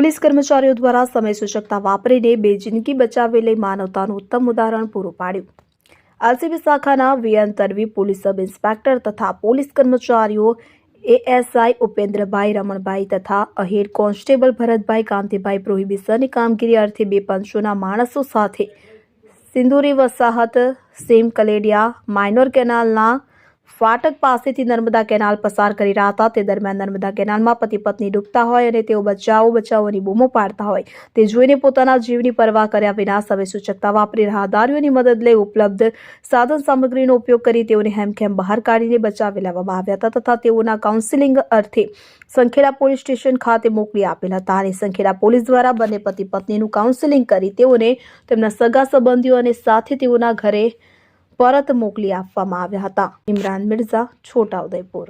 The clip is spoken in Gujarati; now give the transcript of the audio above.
પોલીસ કર્મચારીઓ દ્વારા સમય સૂચકતા વાપરીને બે જિંદગી બચાવેલી માનવતાનું ઉત્તમ ઉદાહરણ પૂરું પાડ્યું. આરસીબી શાખાના V N Tarvi police sub inspector તથા પોલીસ કર્મચારીઓ એએસઆઈ ઉપેન્દ્રભાઈ રમણભાઈ તથા અહેડ કોન્સ્ટેબલ ભરતભાઈ કાંતિભાઈ પ્રોહિબિશનની કામગીરી અર્થે બે પંચોના માણસો સાથે સિંદુરી વસાહત, સેમ કલેડિયા, માઇનોર કેનાલના ફાટક પાસેથી નર્મદા કેનાલ પસાર કરી રહ્યા હતા. તે દરમિયાન નર્મદા કેનાલમાં પતિ પત્ની ડૂબતા હોય અને તેઓ બચાવો, બચાવોની બૂમો પાડતા હોય. તે જોઈને પોતાના જીવની પરવા કર્યા વિના સમય સૂચકતા વાપરી રાહદારીઓની મદદ લઈ ઉપલબ્ધ સાધન સામગ્રીનો ઉપયોગ કરી તેઓને હેમખેમ બહાર કાઢીને બચાવી લેવામાં આવ્યા હતા તથા તેઓના કાઉન્સિલિંગ અર્થે સંખેડા પોલીસ સ્ટેશન ખાતે મોકલી આપેલ હતા અને સંખેડા પોલીસ દ્વારા બંને પતિ પત્નીનું કાઉન્સિલિંગ કરી તેઓને તેમના સગા સંબંધીઓ અને સાથે તેઓના ઘરે પરત મોકલી આપવામાં આવ્યા હતા. ઇમરાન મિર્ઝા છોટાઉદેપુર